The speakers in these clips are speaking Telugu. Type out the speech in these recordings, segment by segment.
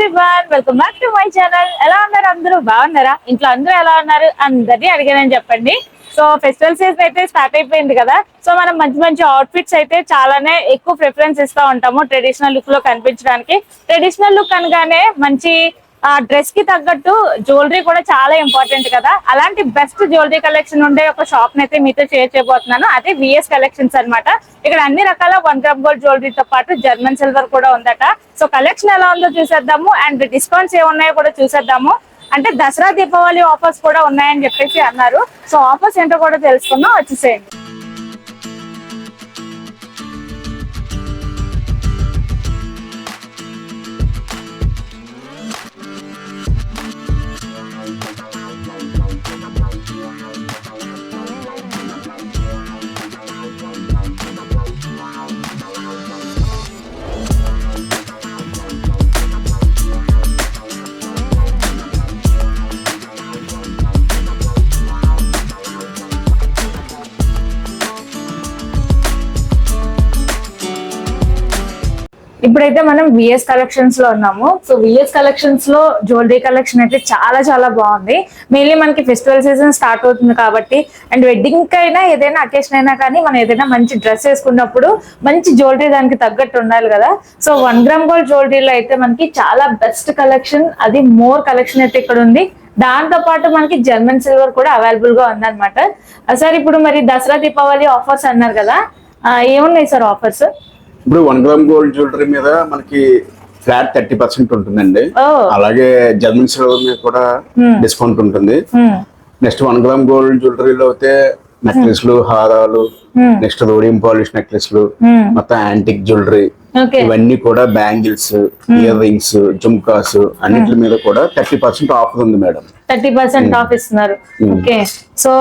Everyone welcome back to my channel ఎలా ఉన్నారు అందరూ? బాగున్నారా? ఇంట్లో అందరూ ఎలా ఉన్నారు? అందరినీ అడిగానని చెప్పండి. సో ఫెస్టివల్ సీజన్ అయితే స్టార్ట్ అయిపోయింది కదా. సో మనం మంచి మంచి అవుట్ఫిట్స్ అయితే చాలానే ఎక్కువ ప్రిఫరెన్స్ ఇస్తా ఉంటాము ట్రెడిషనల్ లుక్లో కనిపించడానికి. ట్రెడిషనల్ లుక్ అనగానే మంచి ఆ డ్రెస్కి తగ్గట్టు జ్యువెలరీ కూడా చాలా ఇంపార్టెంట్ కదా. అలాంటి బెస్ట్ జ్యువెలరీ కలెక్షన్ ఉండే ఒక షాప్ అయితే మీతో షేర్ చేయబోతున్నాను. అదే విఎస్ కలెక్షన్స్ అన్నమాట. ఇక్కడ అన్ని రకాల వన్ గ్రామ్ గోల్డ్ జ్యువెలరీతో పాటు జర్మన్ సిల్వర్ కూడా ఉందట. సో కలెక్షన్ ఎలా ఉందో చూసేద్దాము. అండ్ డిస్కౌంట్స్ ఏమున్నాయో కూడా చూసేద్దాము. అంటే దసరా దీపావళి ఆఫర్స్ కూడా ఉన్నాయని చెప్పేసి అన్నారు. సో ఆఫర్స్ ఏంటో కూడా తెలుసుకుందాం. వచ్చేసేయండి. ఇప్పుడైతే మనం విఎస్ కలెక్షన్స్లో ఉన్నాము. సో విఎస్ కలెక్షన్స్లో జ్యువెలరీ కలెక్షన్ అయితే చాలా చాలా బాగుంది. మెయిన్లీ మనకి ఫెస్టివల్ సీజన్ స్టార్ట్ అవుతుంది కాబట్టి అండ్ వెడ్డింగ్ అయినా ఏదైనా అకేషన్ అయినా కానీ మనం ఏదైనా మంచి డ్రెస్ వేసుకున్నప్పుడు మంచి జ్యువెలరీ దానికి తగ్గట్టు ఉండాలి కదా. సో వన్ గ్రామ్ గోల్డ్ జ్యువెలరీలో అయితే మనకి చాలా బెస్ట్ కలెక్షన్ అది మోర్ కలెక్షన్ అయితే ఇక్కడ ఉంది. దాంతో పాటు మనకి జర్మన్ సిల్వర్ కూడా అవైలబుల్గా ఉందన్నమాట. Uh, సార్ ఇప్పుడు మరి దసరా దీపావళి ఆఫర్స్ అన్నారు కదా. Uh, ఏమున్నాయి సార్ ఆఫర్స్ ఇప్పుడు వన్ గ్రామ్ గోల్డ్ జ్యువెలరీ మీద మనకి ఫ్లాట్ థర్టీ పర్సెంట్ ఉంటుందండి. అలాగే జర్మన్ సిల్వర్ మీద కూడా డిస్కౌంట్ ఉంటుంది. నెక్స్ట్ వన్ గ్రామ్ గోల్డ్ జ్యువెలరీలో అయితే నెక్లెస్లు హారాలు నెక్స్ట్ రోడియం పాలిష్ నెక్లెస్లు మొత్తం యాంటిక్ జ్యువెలరీ ఇవన్నీ కూడా బ్యాంగిల్స్ ఇయర్ రింగ్స్ జుమ్కాస్ అన్నిటి మీద కూడా థర్టీ పర్సెంట్ ఆఫర్ ఉంది మేడం. థర్టీ పర్సెంట్ ఆఫ్ ఇస్తున్నారు. ఓకే. సో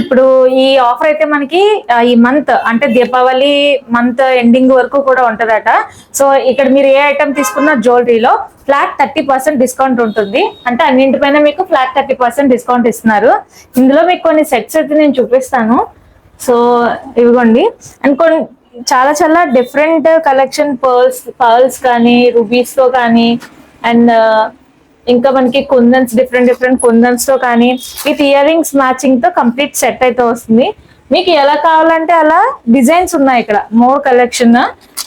ఇప్పుడు ఈ ఆఫర్ అయితే మనకి ఈ మంత్ అంటే దీపావళి మంత్ ఎండింగ్ వరకు కూడా ఉంటదట. సో ఇక్కడ మీరు ఏ ఐటమ్ తీసుకున్న జ్యువెలరీలో ఫ్లాట్ థర్టీ పర్సెంట్ డిస్కౌంట్ ఉంటుంది. అంటే అన్నింటిపైన మీకు ఫ్లాట్ థర్టీ పర్సెంట్ డిస్కౌంట్ ఇస్తున్నారు. ఇందులో మీకు కొన్ని సెట్స్ అయితే నేను చూపిస్తాను. సో ఇవిగోండి అండ్ కొన్ని చాలా చాలా డిఫరెంట్ కలెక్షన్ పర్ల్స్ పర్ల్స్ కానీ రూబీస్తో కానీ అండ్ uh, ఇంకా మనకి కుందన్స్ డిఫరెంట్ డిఫరెంట్ కుందన్స్తో కానీ విత్ ఇయర్ రింగ్స్ మ్యాచింగ్తో కంప్లీట్ సెట్ అయితే వస్తుంది. మీకు ఎలా కావాలంటే అలా డిజైన్స్ ఉన్నాయి ఇక్కడ. మోర్ కలెక్షన్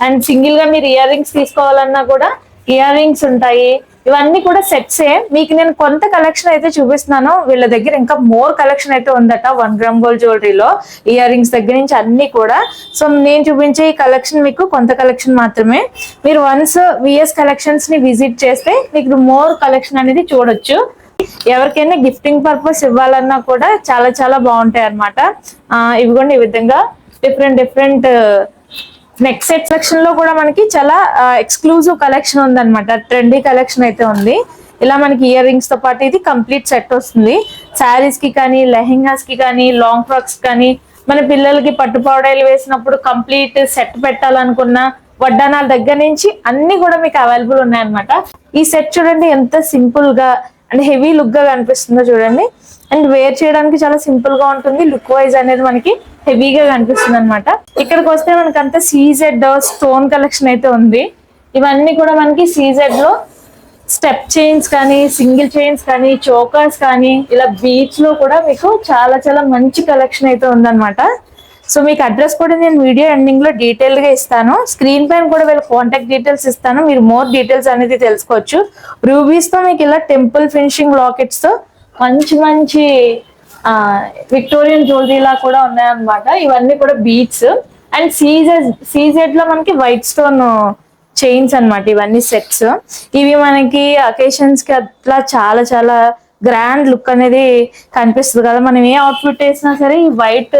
అండ్ సింగిల్గా మీరు ఇయర్ రింగ్స్ తీసుకోవాలన్నా కూడా ఇయర్ రింగ్స్ ఉంటాయి. ఇవన్నీ కూడా సెట్సే మీకు నేను కొంత కలెక్షన్ అయితే చూపిస్తున్నాను. వీళ్ళ దగ్గర ఇంకా మోర్ కలెక్షన్ అయితే ఉందట వన్ గ్రామ్ గోల్డ్ జ్యువెలరీలో ఇయర్ రింగ్స్ దగ్గర నుంచి అన్ని కూడా. సో నేను చూపించే ఈ కలెక్షన్ మీకు కొంత కలెక్షన్ మాత్రమే. మీరు వన్స్ విఎస్ కలెక్షన్స్ని విజిట్ చేస్తే మీకు మోర్ కలెక్షన్ అనేది చూడొచ్చు. ఎవరికైనా గిఫ్టింగ్ పర్పస్ ఇవ్వాలన్నా కూడా చాలా చాలా బాగుంటాయి అనమాట కూడా ఈ విధంగా డిఫరెంట్ డిఫరెంట్ నెక్స్ట్ సెట్ సెక్షన్లో కూడా మనకి చాలా ఎక్స్క్లూజివ్ కలెక్షన్ ఉందన్నమాట. ట్రెండీ కలెక్షన్ అయితే ఉంది. ఇలా మనకి ఇయర్ రింగ్స్తో పాటు ఇది కంప్లీట్ సెట్ వస్తుంది. శారీస్కి కానీ లెహెంగాస్కి కానీ లాంగ్ ఫ్రాక్స్ కానీ మన పిల్లలకి పట్టు పౌడర్లు వేసినప్పుడు కంప్లీట్ సెట్ పెట్టాలనుకున్న వడ్డానాల దగ్గర నుంచి అన్ని కూడా మీకు అవైలబుల్ ఉన్నాయన్నమాట. ఈ సెట్ చూడండి ఎంత సింపుల్గా అండ్ హెవీ లుక్గా కనిపిస్తుందో చూడండి. అండ్ వేర్ చేయడానికి చాలా సింపుల్గా ఉంటుంది. లుక్ వైజ్ అనేది మనకి హెవీగా కనిపిస్తుంది అనమాట ఇక్కడికి వస్తే మనకి అంతా సీజెడ్ స్టోన్ కలెక్షన్ అయితే ఉంది. ఇవన్నీ కూడా మనకి సీజెడ్లో స్టెప్ చైన్స్ కానీ సింగిల్ చైన్స్ కానీ చోకర్స్ కానీ ఇలా బీచ్లో కూడా మీకు చాలా చాలా మంచి కలెక్షన్ అయితే ఉందన్నమాట. సో మీకు అడ్రస్ కూడా నేను వీడియో ఎండింగ్లో డీటెయిల్గా ఇస్తాను. స్క్రీన్ పైన కూడా వీళ్ళ కాంటాక్ట్ డీటెయిల్స్ ఇస్తాను. మీరు మోర్ డీటెయిల్స్ అనేది తెలుసుకోవచ్చు. రూబీస్తో మీకు ఇలా టెంపుల్ ఫినిషింగ్ లాకెట్స్తో మంచి మంచి విక్టోరియన్ జ్యువెలరీలా కూడా ఉన్నాయన్నమాట. ఇవన్నీ కూడా బీట్స్ అండ్ సీజెడ్ సీజెడ్లో మనకి వైట్ స్టోన్ చైన్స్ అన్నమాట ఇవన్నీ సెట్స్ ఇవి మనకి అకేషన్స్కి అట్లా చాలా చాలా గ్రాండ్ లుక్ అనేది కనిపిస్తుంది కదా. మనం ఏ అవుట్ఫిట్ వేసినా సరే ఈ వైట్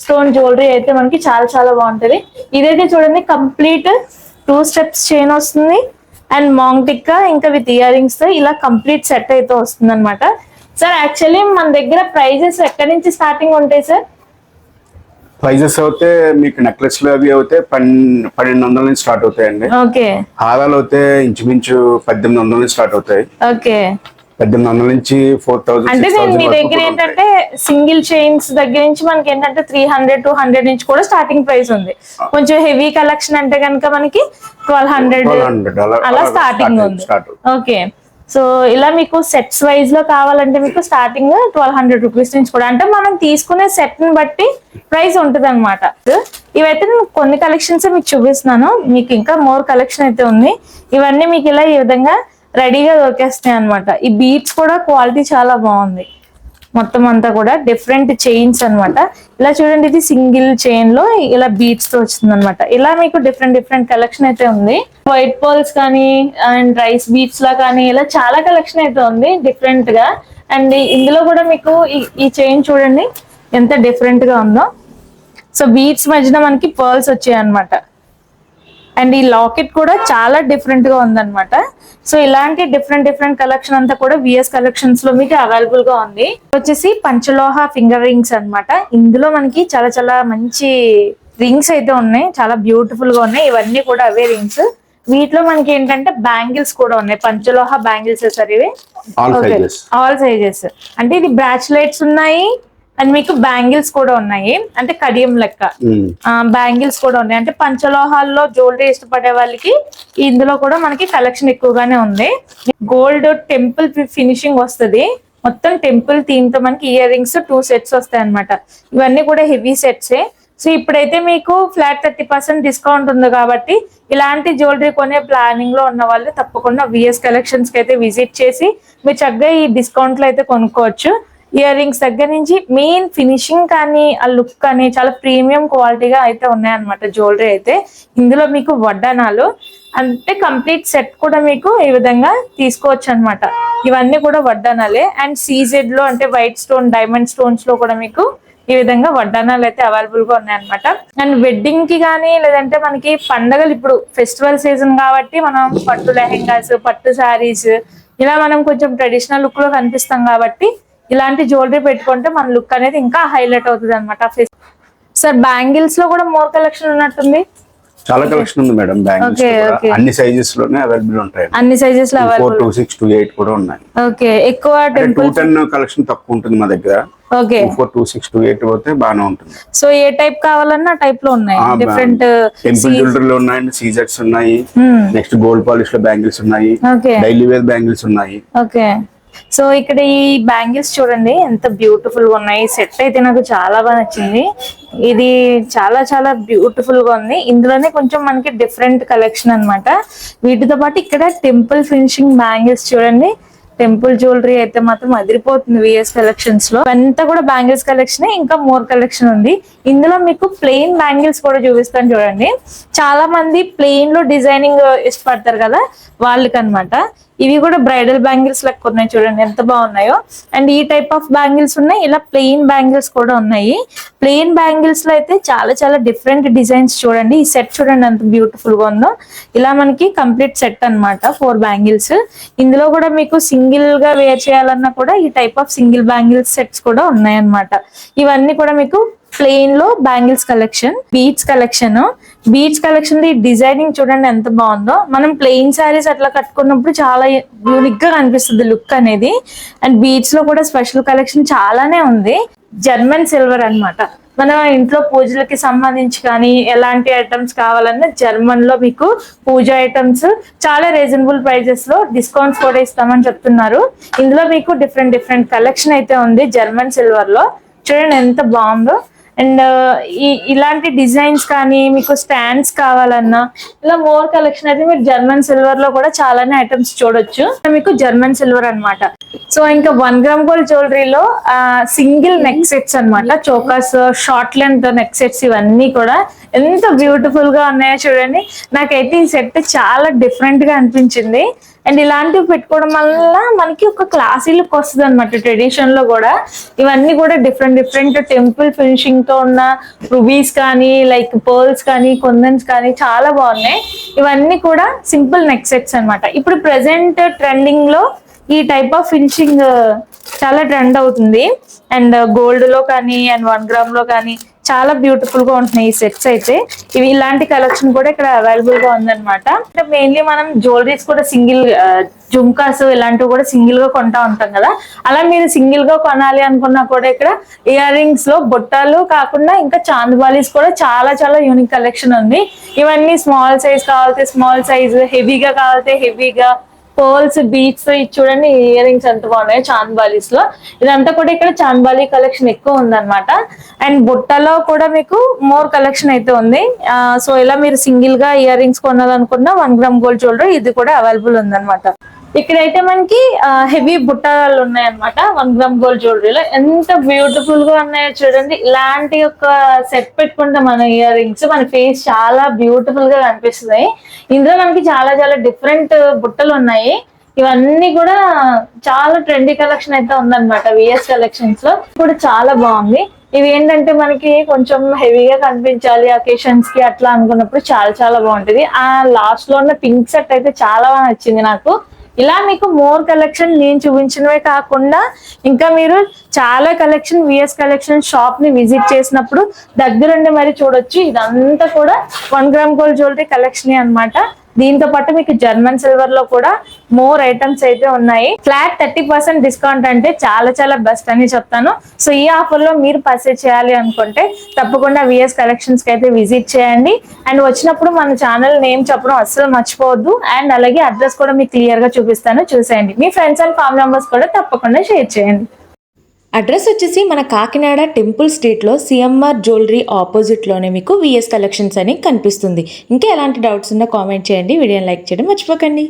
స్టోన్ జ్యువెలరీ అయితే మనకి చాలా చాలా బాగుంటుంది. ఇదైతే చూడండి కంప్లీట్ టూ స్టెప్స్ చైన్ వస్తుంది. అండ్ మాంగ్ టిక్కా ఇంకా విత్ ఇయర్ రింగ్స్తో ఇలా కంప్లీట్ సెట్ అయితే వస్తుంది అనమాట సార్ యాక్చువల్లీ మన దగ్గర ప్రైజెస్ ఎక్కడి నుంచి స్టార్టింగ్ ఉంటాయి సార్ ప్రైజెస్ అయితే మీకు నెక్లెస్లు అవి అయితే పన్ పన్నెండు వందల నుంచి స్టార్ట్ అవుతాయండి. ఓకే హారాలు అయితే ఇంచుమించు పద్దెనిమిది వందల నుంచి స్టార్ట్ అవుతాయి. ఓకే పద్దెనిమిది వందల నుంచి ఫోర్ థౌసండ్ అంటే మీ దగ్గర ఏంటంటే సింగిల్ చైన్స్ దగ్గర నుంచి మనకి ఏంటంటే త్రీ హండ్రెడ్ టూ హండ్రెడ్ నుంచి కూడా స్టార్టింగ్ ప్రైస్ ఉంది. కొంచెం హెవీ కలెక్షన్ అంటే కనుక మనకి ట్వెల్వ్ హండ్రెడ్ అలా స్టార్టింగ్ ఉంది. ఓకే సో ఇలా మీకు సెట్స్ వైజ్లో కావాలంటే మీకు స్టార్టింగ్ ట్వెల్వ్ హండ్రెడ్ రూపీస్ నుంచి కూడా. అంటే మనం తీసుకునే సెట్ని బట్టి ప్రైస్ ఉంటుంది అనమాట ఇవైతే నేను కొన్ని కలెక్షన్స్ మీకు చూపిస్తున్నాను. మీకు ఇంకా మోర్ కలెక్షన్ అయితే ఉంది. ఇవన్నీ మీకు ఇలా ఈ విధంగా రెడీగా దొరికేస్తాయి అనమాట ఈ బీట్స్ కూడా క్వాలిటీ చాలా బాగుంది. మొత్తం అంతా కూడా డిఫరెంట్ చైన్స్ అన్నమాట. ఇలా చూడండి ఇది సింగిల్ చైన్లో ఇలా బీట్స్తో వచ్చింది అనమాట ఇలా మీకు డిఫరెంట్ డిఫరెంట్ కలెక్షన్ అయితే ఉంది. వైట్ బాల్స్ కానీ అండ్ రైస్ బీట్స్ లా కానీ ఇలా చాలా కలెక్షన్ అయితే ఉంది డిఫరెంట్గా. అండ్ ఇందులో కూడా మీకు ఈ- ఈ చైన్ చూడండి ఎంత డిఫరెంట్గా ఉందో. సో బీట్స్ మధ్యన మనకి పర్ల్స్ వచ్చాయి అనమాట అండ్ ఈ లాకెట్ కూడా చాలా డిఫరెంట్గా ఉందన్నమాట. సో ఇలాంటి డిఫరెంట్ డిఫరెంట్ కలెక్షన్ అంతా కూడా విఎస్ కలెక్షన్స్లో మీకు అవైలబుల్గా ఉంది. వచ్చేసి పంచలోహ ఫింగర్ రింగ్స్ అన్నమాట. ఇందులో మనకి చాలా చాలా మంచి రింగ్స్ అయితే ఉన్నాయి. చాలా బ్యూటిఫుల్గా ఉన్నాయి. ఇవన్నీ కూడా అవే రింగ్స్. వీటిలో మనకి ఏంటంటే బ్యాంగిల్స్ కూడా ఉన్నాయి. పంచలోహ బ్యాంగిల్స్ సార్ ఇవి. ఆల్ సైజెస్ అంటే ఇది బ్రాచ్లెట్స్ ఉన్నాయి. అండ్ మీకు బ్యాంగిల్స్ కూడా ఉన్నాయి. అంటే కడియం లెక్క. బ్యాంగిల్స్ కూడా ఉన్నాయి. అంటే పంచలోహాల్లో జ్యువెలరీ ఇష్టపడే వాళ్ళకి ఇందులో కూడా మనకి కలెక్షన్ ఎక్కువగానే ఉంది. గోల్డ్ టెంపుల్ ఫినిషింగ్ వస్తది. మొత్తం టెంపుల్ థీమ్తో మనకి ఇయర్ రింగ్స్ టూ సెట్స్ వస్తాయి అనమాట ఇవన్నీ కూడా హెవీ సెట్సే. సో ఇప్పుడైతే మీకు ఫ్లాట్ థర్టీ పర్సెంట్ డిస్కౌంట్ ఉంది కాబట్టి ఇలాంటి జ్యువెలరీ కొనే ప్లానింగ్లో ఉన్న వాళ్ళు తప్పకుండా విఎస్ కలెక్షన్స్కి అయితే విజిట్ చేసి మీరు చక్కగా ఈ డిస్కౌంట్లో అయితే కొనుక్కోవచ్చు. ఇయర్ రింగ్స్ దగ్గర నుంచి మెయిన్ ఫినిషింగ్ కానీ ఆ లుక్ కానీ చాలా ప్రీమియం క్వాలిటీగా అయితే ఉన్నాయన్నమాట జ్యువెలరీ అయితే. ఇందులో మీకు వడ్డానాలు అంటే కంప్లీట్ సెట్ కూడా మీకు ఈ విధంగా తీసుకోవచ్చు అన్నమాట ఇవన్నీ కూడా వడ్డానాలే అండ్ సీజెడ్లో అంటే వైట్ స్టోన్ డైమండ్ స్టోన్స్లో కూడా మీకు ఈ విధంగా వడ్డానాలు అయితే అవైలబుల్గా ఉన్నాయన్నమాట. అండ్ వెడ్డింగ్కి కానీ లేదంటే మనకి పండగలు ఇప్పుడు ఫెస్టివల్ సీజన్ కాబట్టి మనం పట్టు లెహెంగాస్ పట్టు శారీస్ ఇలా మనం కొంచెం ట్రెడిషనల్ లుక్లో కనిపిస్తాం కాబట్టి ఇలాంటి జ్యువెలరీ పెట్టుకుంటే మన లుక్ అనేది ఇంకా హైలైట్ అవుతుంది అనమాట సార్ బ్యాంగిల్స్లో కూడా మోర్ కలెక్షన్ ఉన్నట్టుంది? చాలా కలెక్షన్ ఉంది మేడం బ్యాంగిల్స్. అన్ని సైజెస్లోనే అవైలబుల్ ఉంటాయి. అన్ని సైజెస్లో available two six two eight కూడా ఉన్నాయి. ఓకే ఎక్కువ టూ టెంపుల్ టెన్ కలెక్షన్ తక్కువ ఉంటుంది మా దగ్గర. Okay four two six two eight పోతే బాగానే ఉంటుంది. సో ఏ టైప్ కావాలన్నా టైప్లో ఉన్నాయి. డిఫరెంట్ టెంపుల్ జ్యువెలరీలో ఉన్నాయి సీజర్స్ ఉన్నాయి. నెక్స్ట్ గోల్డ్ పాలిష్లో బ్యాంగిల్స్ ఉన్నాయి. డైలీ వేర్ బ్యాంగిల్స్ ఉన్నాయి. ఓకే సో ఇక్కడ ఈ బ్యాంగిల్స్ చూడండి ఎంత బ్యూటిఫుల్గా ఉన్నాయి సెట్ అయితే నాకు చాలా బాగా నచ్చింది. ఇది చాలా చాలా బ్యూటిఫుల్గా ఉంది. ఇందులోనే కొంచెం మనకి డిఫరెంట్ కలెక్షన్ అన్నమాట. వీటితో పాటు ఇక్కడ టెంపుల్ ఫినిషింగ్ బ్యాంగిల్స్ చూడండి. టెంపుల్ జ్యువెలరీ అయితే మాత్రం అదిరిపోతుంది విఎస్ కలెక్షన్స్లో. అంతా కూడా బ్యాంగిల్స్ కలెక్షన్ ఇంకా మోర్ కలెక్షన్ ఉంది. ఇందులో మీకు ప్లెయిన్ బ్యాంగిల్స్ కూడా చూపిస్తాను చూడండి. చాలా మంది ప్లెయిన్లో డిజైనింగ్ ఇష్టపడతారు కదా వాళ్ళకి అన్నమాట ఇవి కూడా బ్రైడల్ బ్యాంగిల్స్ లెక్క ఉన్నాయి చూడండి ఎంత బాగున్నాయో. అండ్ ఈ టైప్ ఆఫ్ బ్యాంగిల్స్ ఉన్నాయి ఇలా ప్లెయిన్ బ్యాంగిల్స్ కూడా ఉన్నాయి. ప్లెయిన్ బ్యాంగిల్స్లో అయితే చాలా చాలా డిఫరెంట్ డిజైన్స్ చూడండి. ఈ సెట్ చూడండి ఎంత బ్యూటిఫుల్గా ఉందో. ఇలా మనకి కంప్లీట్ సెట్ అన్నమాట ఫోర్ బ్యాంగిల్స్. ఇందులో కూడా మీకు సింగిల్గా వేర్ చేయాలన్నా కూడా ఈ type of single bangles sets కూడా ఉన్నాయన్నమాట. ఇవన్నీ కూడా మీకు ప్లెయిన్లో bangles collection beads collection beads collection designing చూడండి ఎంత బాగుందో. మనం ప్లెయిన్ శారీస్ అట్లా కట్టుకున్నప్పుడు చాలా యూనిక్గా కనిపిస్తుంది లుక్ అనేది. అండ్ బీడ్స్లో కూడా స్పెషల్ కలెక్షన్ చాలానే ఉంది. జర్మన్ సిల్వర్ అన్నమాట. మన ఇంట్లో పూజలకి సంబంధించి కానీ ఎలాంటి ఐటమ్స్ కావాలన్నా జర్మన్లో మీకు పూజ ఐటమ్స్ చాలా రీజనబుల్ ప్రైజెస్లో డిస్కౌంట్స్ కూడా ఇస్తామని చెప్తున్నారు. ఇందులో మీకు డిఫరెంట్ డిఫరెంట్ కలెక్షన్ అయితే ఉంది జర్మన్ సిల్వర్లో. చూడండి ఎంత బాగుందో. అండ్ ఈ ఇలాంటి డిజైన్స్ కానీ మీకు స్టాండ్స్ కావాలన్నా ఇలా మోర్ కలెక్షన్ అయితే మీరు జర్మన్ సిల్వర్లో కూడా చాలానే ఐటమ్స్ చూడొచ్చు. మీకు జర్మన్ సిల్వర్ అన్నమాట. సో ఇంకా వన్ గ్రామ్ గోల్డ్ జ్యువెలరీలో సింగిల్ నెక్ సెట్స్ అన్నమాట. Chokers short length neck sets ఇవన్నీ కూడా ఎంత బ్యూటిఫుల్గా ఉన్నాయో చూడండి. నాకైతే ఈ సెట్ చాలా డిఫరెంట్గా అనిపించింది. అండ్ ఇలాంటివి పెట్టుకోవడం వల్ల మనకి ఒక క్లాసీ లుక్ వస్తుంది అనమాట ట్రెడిషన్లో కూడా. ఇవన్నీ కూడా డిఫరెంట్ డిఫరెంట్ టెంపుల్ ఫినిషింగ్తో ఉన్న రుబీస్ కానీ లైక్ పర్ల్స్ కానీ కొందన్స్ కానీ చాలా బాగున్నాయి. ఇవన్నీ కూడా సింపుల్ నెక్ సెట్స్ అనమాట ఇప్పుడు ప్రెసెంట్ ట్రెండింగ్లో ఈ టైప్ ఆఫ్ ఫినిషింగ్ చాలా ట్రెండ్ అవుతుంది. అండ్ గోల్డ్లో కానీ అండ్ వన్ గ్రామ్లో కానీ చాలా బ్యూటిఫుల్గా ఉంటున్నాయి ఈ సెట్స్ అయితే. ఇవి ఇలాంటి కలెక్షన్ కూడా ఇక్కడ అవైలబుల్గా ఉందన్నమాట. అంటే మెయిన్లీ మనం జ్యువెలరీస్ కూడా సింగిల్ జుమ్కాస్ ఇలాంటివి కూడా సింగిల్గా కొంటా ఉంటాం కదా. అలా మీరు సింగిల్గా కొనాలి అనుకున్నా కూడా ఇక్కడ ఇయర్ రింగ్స్లో బుట్టాలు కాకుండా ఇంకా చాందబాలీస్ కూడా చాలా చాలా యూనిక్ కలెక్షన్ ఉంది. ఇవన్నీ స్మాల్ సైజ్ కావాలితే స్మాల్ సైజ్ హెవీగా కావాలితే హెవీగా పర్ల్స్ బీచ్ ఇది చూడండి ఇయర్ రింగ్స్ ఎంత బాగున్నాయి చాంద్బాలీస్లో. ఇదంతా కూడా ఇక్కడ చాంద్బాలి కలెక్షన్ ఎక్కువ ఉందన్నమాట. అండ్ బుట్టలో కూడా మీకు మోర్ కలెక్షన్ అయితే ఉంది. సో ఇలా మీరు సింగిల్గా ఇయర్ రింగ్స్ కొనాలనుకున్న వన్ గ్రామ్ గోల్డ్ జ్యువెలరీ ఇది కూడా అవైలబుల్ ఉందన్నమాట. ఇక్కడైతే మనకి హెవీ బుట్టలు ఉన్నాయన్నమాట. వన్ గ్రామ్ గోల్డ్ జ్యువెలరీలో. ఎంత బ్యూటిఫుల్గా ఉన్నాయో చూడండి. ఇలాంటి ఒక సెట్ పెట్టుకుంటే మన ఇయర్ రింగ్స్ మన ఫేస్ చాలా బ్యూటిఫుల్గా కనిపిస్తున్నాయి. ఇందులో మనకి చాలా చాలా డిఫరెంట్ బుట్టలు ఉన్నాయి. ఇవన్నీ కూడా చాలా ట్రెండీ కలెక్షన్ అయితే ఉందన్నమాట విఎస్ కలెక్షన్స్లో. కూడా చాలా బాగుంది. ఇవి ఏంటంటే మనకి కొంచెం హెవీగా కనిపించాలి అకేషన్స్కి అట్లా అనుకున్నప్పుడు చాలా చాలా బాగుంటది. ఆ లాస్ట్లో ఉన్న పింక్ సెట్ అయితే చాలా బాగా నచ్చింది నాకు. ఇలా మీకు మోర్ కలెక్షన్ నేను చూపించినవే కాకుండా ఇంకా మీరు చాలా కలెక్షన్ విఎస్ కలెక్షన్ షాప్ని విజిట్ చేసినప్పుడు దగ్గరుండి మరి చూడొచ్చు. ఇదంతా కూడా వన్ గ్రామ్ గోల్డ్ జ్యువెలరీ కలెక్షన్ అన్నమాట. దీంతో పాటు మీకు జర్మన్ సిల్వర్లో కూడా మోర్ ఐటమ్స్ అయితే ఉన్నాయి. ఫ్లాట్ థర్టీ పర్సెంట్ డిస్కౌంట్ అంటే చాలా చాలా బెస్ట్ అని చెప్తాను. సో ఈ ఆఫర్లో మీరు పర్చేజ్ చేయాలి అనుకుంటే తప్పకుండా విఎస్ కలెక్షన్స్కి అయితే విజిట్ చేయండి. అండ్ వచ్చినప్పుడు మన ఛానల్ నేమ్ చెప్పడం అస్సలు మర్చిపోవద్దు. అండ్ అలాగే అడ్రస్ కూడా మీకు క్లియర్గా చూపిస్తాను. చూసేయండి. మీ ఫ్రెండ్స్ అండ్ ఫ్యామిలీ మెంబర్స్ కూడా తప్పకుండా షేర్ చేయండి. అడ్రస్ వచ్చేసి మన కాకినాడ టెంపుల్ స్ట్రీట్లో సిఎంఆర్ జ్యువెలరీ ఆపోజిట్లోనే మీకు విఎస్ కలెక్షన్స్ అని కనిపిస్తుంది. ఇంకా ఎలాంటి డౌట్స్ ఉన్నా కామెంట్ చేయండి. వీడియోని లైక్ చేయడం మర్చిపోకండి.